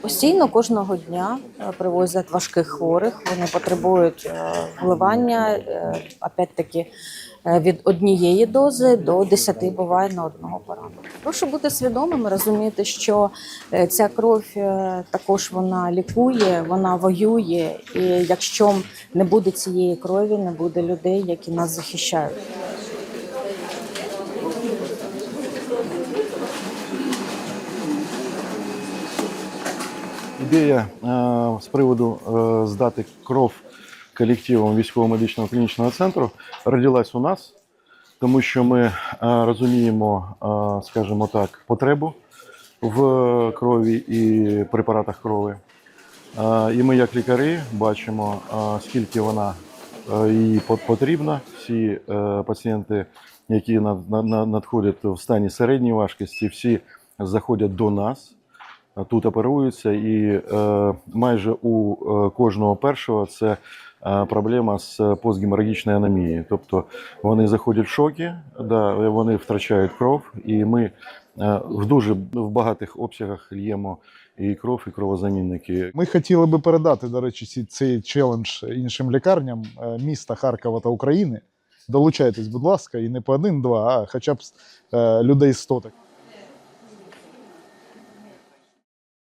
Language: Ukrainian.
Постійно кожного дня е, привозять важких хворих. Вони потребують е, вливання, е, опять-таки, від однієї дози до 10 буває на одного пораненого. Прошу бути свідомими, розуміти, що ця кров також вона лікує, вона воює. І якщо не буде цієї крові, не буде людей, які нас захищають. Ідея е, з приводу е, здати кров колективом військово-медичного клінічного центру родилась у нас, тому що ми е, розуміємо, скажімо так, потребу в крові і препаратах крові. Е, І ми, як лікарі, бачимо, скільки вона їй по- потрібна. Всі пацієнти, які на- на- на- надходять в стані середньої важкості, всі заходять до нас тут оперуються, і е, майже у е, кожного першого це е, проблема з постгеморагічною анемією. Тобто вони заходять в шоки, да, вони втрачають кров, і ми в дуже в багатих обсягах л'ємо і кров, і кровозамінники. Ми хотіли би передати, до речі, цей челендж іншим лікарням міста Харкова та України. Долучайтесь, будь ласка, і не по один-два, а хоча б людей 100 так.